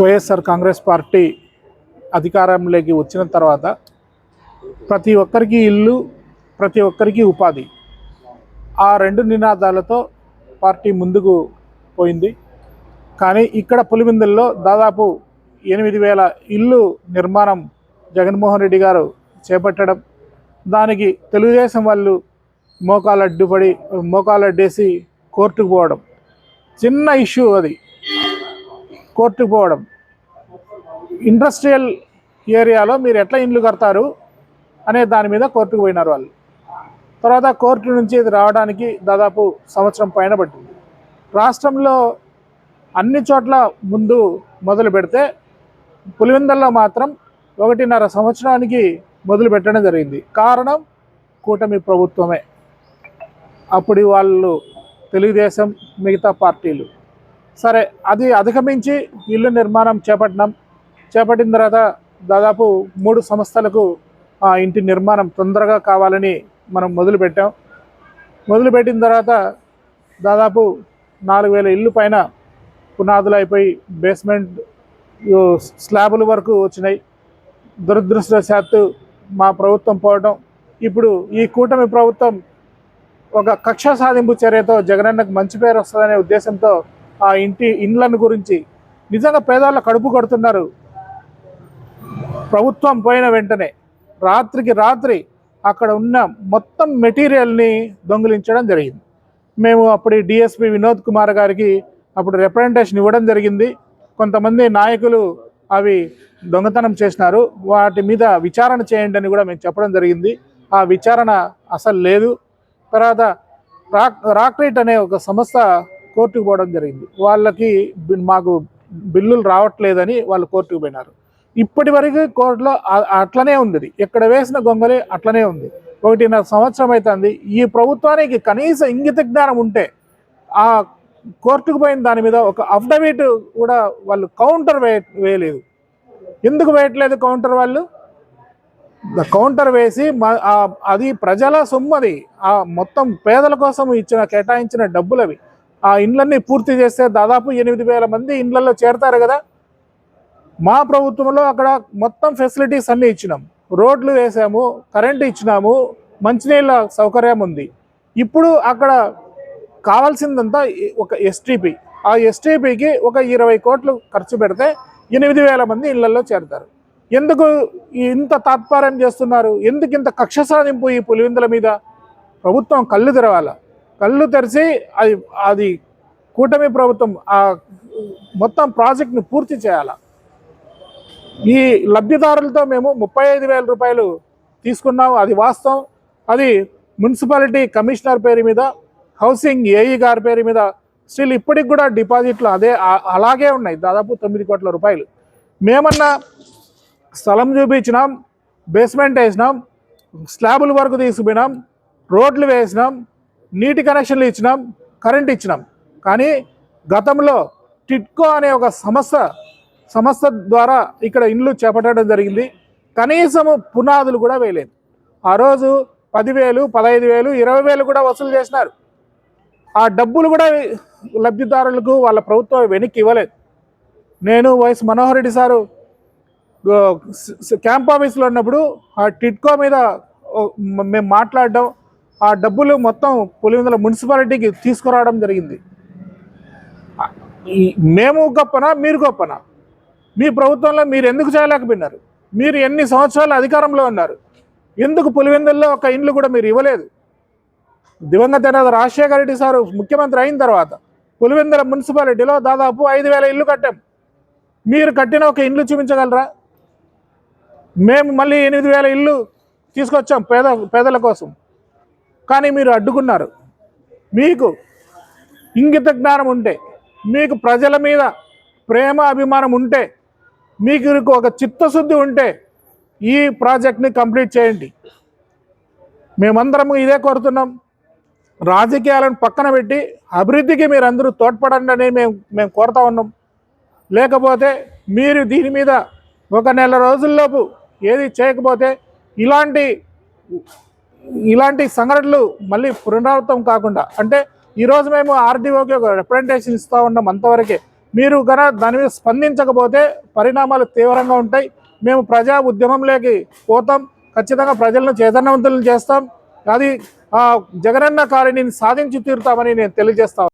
YSR Congress party అధికారంలోకి వచ్చిన తర్వాత ప్రతి ఒక్కరికి ఇల్లు ప్రతి ఒక్కరికి ఉపాధి. ఆ రెండు నినాదాలతో పార్టీ ముందుకు పోయింది. కానీ ఇక్కడ పులివిందుల్లో దాదాపు ఎనిమిది వేల ఇల్లు నిర్మాణం జగన్మోహన్ రెడ్డి గారు చేపట్టడం దానికి తెలుగుదేశం వాళ్ళు మోకాలు అడ్డుపడి మోకాలు అడ్డేసి కోర్టుకు పోవడం. చిన్న ఇష్యూ అది. కోర్టుకు పోవడం. ఇండస్ట్రియల్ ఏరియాలో మీరు ఎట్లా ఇండ్లు కడతారు అనే దాని మీద కోర్టుకు పోయినారు వాళ్ళు. తర్వాత కోర్టు నుంచి ఇది రావడానికి దాదాపు సంవత్సరం పైన పట్టింది. రాష్ట్రంలో అన్ని చోట్ల ముందు మొదలు పెడితే పులివెందల్లో మాత్రం ఒకటిన్నర సంవత్సరానికి మొదలు పెట్టడం జరిగింది. కారణం కూటమి ప్రభుత్వమే. అప్పుడు వాళ్ళు తెలుగుదేశం మిగతా పార్టీలు. సరే అది అధిగమించి ఇల్లు నిర్మాణం చేపట్టినాం. చేపట్టిన తర్వాత దాదాపు మూడు సంస్థలకు ఆ ఇంటి నిర్మాణం తొందరగా కావాలని మనం మొదలుపెట్టాం. మొదలుపెట్టిన తర్వాత దాదాపు నాలుగు వేల ఇల్లు పైన పునాదులు అయిపోయి బేస్మెంట్ స్లాబుల వరకు వచ్చినాయి. దురదృష్టవశాత్తు మా ప్రభుత్వం పోవడం ఇప్పుడు ఈ కూటమి ప్రభుత్వం ఒక కక్ష సాధింపు చర్యతో జగనన్నకు మంచి పేరు వస్తుందనే ఉద్దేశంతో ఆ ఇంటి ఇండ్లను గురించి నిజంగా పేదవాళ్ళ కడుపు కడుతున్నారు. ప్రభుత్వం పోయిన వెంటనే రాత్రికి రాత్రి అక్కడ ఉన్న మొత్తం మెటీరియల్ని దొంగిలించడం జరిగింది. మేము అప్పుడు డిఎస్పి వినోద్ కుమార్ గారికి అప్పుడు రిప్రజెంటేషన్ ఇవ్వడం జరిగింది. కొంతమంది నాయకులు అవి దొంగతనం చేసినారు. వాటి మీద విచారణ చేయండి అని కూడా మేము చెప్పడం జరిగింది. ఆ విచారణ అసలు లేదు. తర్వాత రాక్ రాక్రేట్ అనే ఒక సంస్థ కోర్టుకు పోవడం జరిగింది. వాళ్ళకి మాకు బిల్లులు రావట్లేదని వాళ్ళు కోర్టుకు పోయినారు. ఇప్పటి వరకు కోర్టులో అట్లనే ఉంది. ఇది. ఎక్కడ వేసిన గొంగలి అట్లనే ఉంది. ఒకటిన్నర సంవత్సరం అవుతుంది ఈ ప్రభుత్వానికి కనీస ఇంగిత జ్ఞానం ఉంటే ఆ కోర్టుకు పోయిన దాని మీద ఒక అఫిడవిట్ కూడా వాళ్ళు కౌంటర్ వే వేయలేదు. ఎందుకు వేయట్లేదు కౌంటర్ వాళ్ళు? కౌంటర్ వేసి అది ప్రజల సొమ్ము అది. ఆ మొత్తం పేదల కోసం ఇచ్చిన కేటాయించిన డబ్బులు అవి ఆ ఇండ్లన్నీ పూర్తి చేస్తే దాదాపు ఎనిమిది వేల మంది ఇండ్లలో చేరతారు కదా. మా ప్రభుత్వంలో అక్కడ మొత్తం ఫెసిలిటీస్ అన్నీ ఇచ్చినాం. రోడ్లు వేసాము కరెంటు ఇచ్చినాము మంచినీళ్ళ సౌకర్యం ఉంది. ఇప్పుడు అక్కడ కావాల్సిందంతా ఒక ఎస్టీపీ ఆ ఎస్టీపీకి ఒక ఇరవై కోట్లు ఖర్చు పెడితే ఎనిమిది వేల మంది ఇళ్ళలో చేరతారు. ఎందుకు ఇంత తాత్పర్యం చేస్తున్నారు? ఎందుకు ఇంత కక్ష సాధింపు ఈ పులివిందుల మీద? ప్రభుత్వం కళ్ళు తెరవాల? కళ్ళు తెరిచి అది అది కూటమి ప్రభుత్వం ఆ మొత్తం ప్రాజెక్ట్ను పూర్తి చేయాల? ఈ లబ్ధిదారులతో మేము ముప్పై ఐదు వేల రూపాయలు తీసుకున్నాం అది వాస్తవం. అది మున్సిపాలిటీ కమిషనర్ పేరు మీద హౌసింగ్ ఏఈ గారి పేరు మీద స్టిల్ ఇప్పటికి కూడా డిపాజిట్లు అదే అలాగే ఉన్నాయి దాదాపు తొమ్మిది కోట్ల రూపాయలు. మేమన్నా స్థలం చూపించినాం బేస్మెంట్ వేసినాం స్లాబుల వరకు తీసుకుపోయినాం రోడ్లు వేసినాం నీటి కనెక్షన్లు ఇచ్చినాం కరెంట్ ఇచ్చినాం. కానీ గతంలో టిట్కో అనే ఒక సంస్థ సంస్థ ద్వారా ఇక్కడ ఇండ్లు చేపట్టడం జరిగింది. కనీసము పునాదులు కూడా వేయలేదు. ఆ రోజు పదివేలు పదహైదు వేలు ఇరవై వేలు కూడా వసూలు చేసినారు. ఆ డబ్బులు కూడా లబ్ధిదారులకు వాళ్ళ ప్రభుత్వం వెనక్కి ఇవ్వలేదు. నేను YS Manohar Reddy sir camp ఆఫీస్లో ఉన్నప్పుడు ఆ టిట్కో మీద మేము మాట్లాడడం ఆ డబ్బులు మొత్తం పులివెందుల మున్సిపాలిటీకి తీసుకురావడం జరిగింది. మేము గొప్పనా మీరు గొప్పనా? మీ ప్రభుత్వంలో మీరు ఎందుకు చేయలేకపోయినారు? మీరు ఎన్ని సంవత్సరాలు అధికారంలో ఉన్నారు? ఎందుకు పులివెందుల్లో ఒక ఇండ్లు కూడా మీరు ఇవ్వలేదు? దివంగత నేత రాజశేఖర రెడ్డి సారు ముఖ్యమంత్రి అయిన తర్వాత పులివెందుల మున్సిపాలిటీలో దాదాపు ఐదు వేల ఇల్లు కట్టాం. మీరు కట్టిన ఒక ఇల్లు చూపించగలరా? మేము మళ్ళీ ఎనిమిది వేల ఇల్లు తీసుకొచ్చాం పేద పేదల కోసం. కానీ మీరు అడ్డుకున్నారు. మీకు ఇంగిత జ్ఞానం ఉంటే మీకు ప్రజల మీద ప్రేమ అభిమానం ఉంటే మీకు ఒక చిత్తశుద్ధి ఉంటే ఈ ప్రాజెక్ట్ని కంప్లీట్ చేయండి. మేమందరము ఇదే కోరుతున్నాం. రాజకీయాలను పక్కన పెట్టి అభివృద్ధికి మీరందరూ తోడ్పడండి అని మేము మేము కోరుతా ఉన్నాం. లేకపోతే మీరు దీని మీద ఒక నెల రోజుల్లోపు ఏది చేయకపోతే ఇలాంటి ఇలాంటి సంఘటనలు మళ్ళీ పునరావృతం కాకుండా అంటే ఈరోజు మేము ఆర్డీఓకి ఒక రిప్రజెంటేషన్ ఇస్తూ ఉన్నాం అంతవరకే. మీరు గన దాని మీద స్పందించకపోతే పరిణామాలు తీవ్రంగా ఉంటాయి. మేము ప్రజా ఉద్యమంలోకి పోతాం. ఖచ్చితంగా ప్రజలను చైతన్యవంతులను చేస్తాం. అది ఆ జగనన్న కాలనీని సాధించి తీరుతామని నేను తెలియజేస్తాను